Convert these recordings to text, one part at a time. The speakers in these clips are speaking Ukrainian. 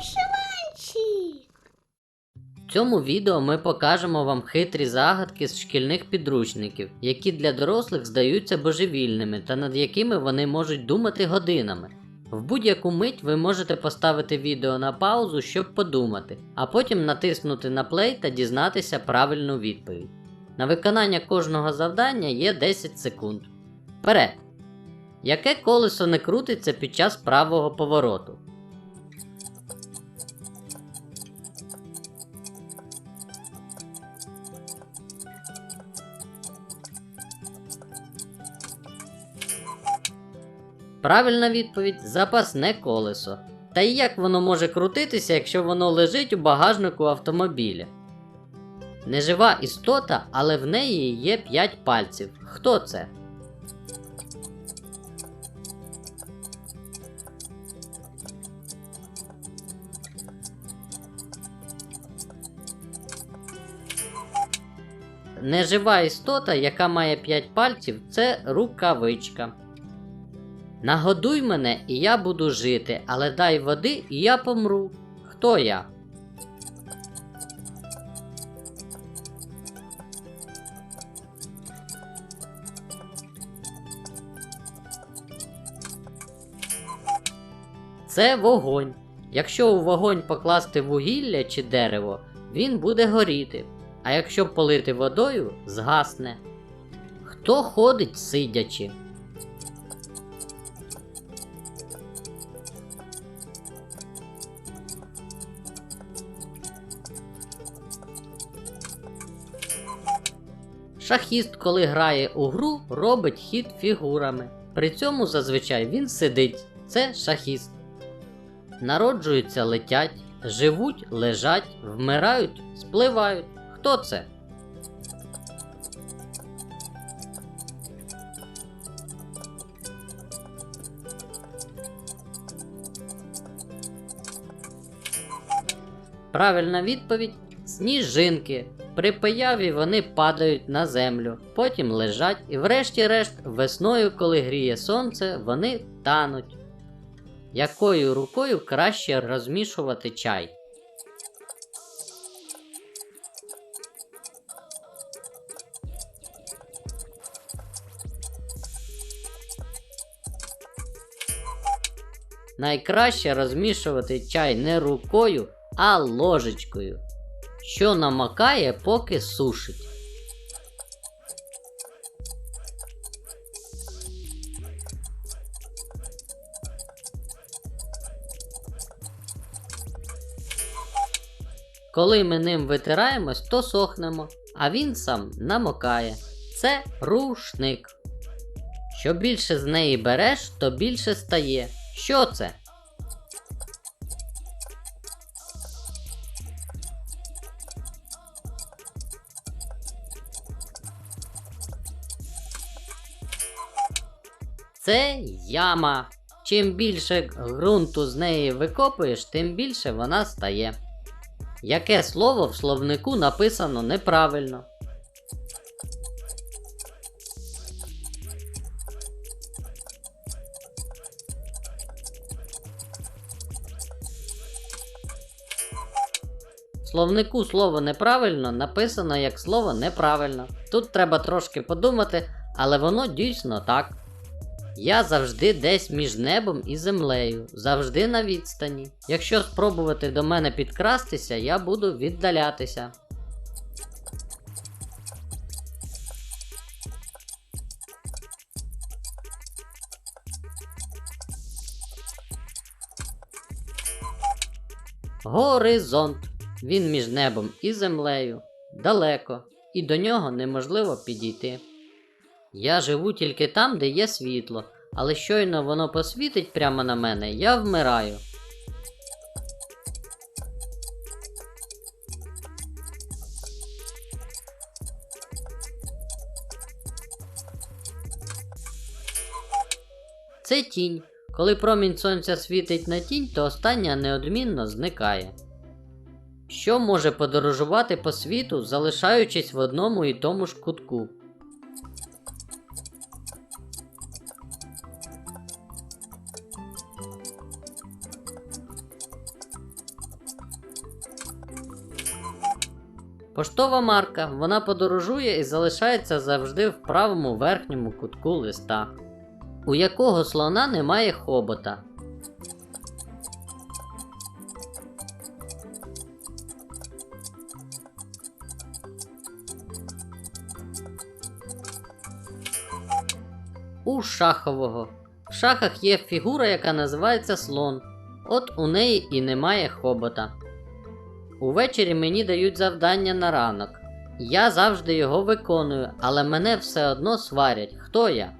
вишиванчик. В цьому відео ми покажемо вам хитрі загадки з шкільних підручників, які для дорослих здаються божевільними та над якими вони можуть думати годинами. В будь-яку мить ви можете поставити відео на паузу, щоб подумати, а потім натиснути на плей та дізнатися правильну відповідь. На виконання кожного завдання є 10 секунд. Вперед! Яке колесо не крутиться під час правого повороту? Правильна відповідь запасне колесо. Та і як воно може крутитися, якщо воно лежить у багажнику автомобіля? Нежива істота, але в неї є 5 пальців. Хто це? Нежива істота, яка має 5 пальців, це рукавичка. Нагодуй мене, і я буду жити, але дай води, і я помру. Хто я? Це вогонь. Якщо у вогонь покласти вугілля чи дерево, він буде горіти. А якщо полити водою, згасне. Хто ходить сидячи? Шахіст, коли грає у гру, робить хід фігурами. При цьому зазвичай він сидить. Це шахіст. Народжуються летять, живуть, лежать, вмирають, спливають. Хто це? Правильна відповідь сніжинки. При появі вони падають на землю, потім лежать і врешті-решт весною, коли гріє сонце, вони тануть. Якою рукою краще розмішувати чай? Найкраще розмішувати чай не рукою, а ложечкою, що намакає, поки сушить. Коли ми ним витираємось, то сохнемо, а він сам намокає. Це рушник. Що більше з неї береш, то більше стає. Що це? Це яма. Чим більше ґрунту з неї викопуєш, тим більше вона стає. Яке слово в словнику написано неправильно? В словнику слово неправильно написано як слово неправильно. Тут треба трошки подумати, але воно дійсно так. Я завжди десь між небом і землею, завжди на відстані. Якщо спробувати до мене підкрастися, я буду віддалятися. Горизонт. Він між небом і землею. Далеко, і до нього неможливо підійти. Я живу тільки там, де є світло, але щойно воно посвітить прямо на мене, я вмираю. Це тінь. Коли промінь сонця світить на тінь, то остання неодмінно зникає. Що може подорожувати по світу, залишаючись в одному і тому ж кутку? Поштова марка, вона подорожує і залишається завжди в правому верхньому кутку листа. У якого слона немає хобота. У шахового. В шахах є фігура, яка називається слон. От у неї і немає хобота. Увечері мені дають завдання на ранок. Я завжди його виконую, але мене все одно сварять. Хто я?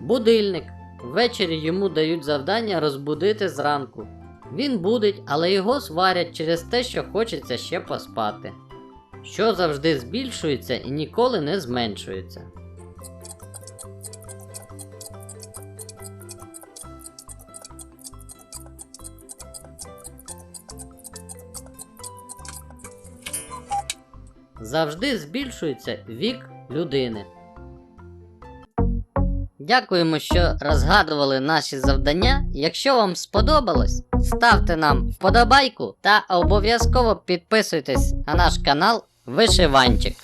Будильник. Ввечері йому дають завдання розбудити зранку. Він будить, але його сварять через те, що хочеться ще поспати. Що завжди збільшується і ніколи не зменшується. Завжди збільшується вік людини. Дякуємо, що розгадували наші завдання. Якщо вам сподобалось, ставте нам вподобайку та обов'язково підписуйтесь на наш канал Вишиванчик.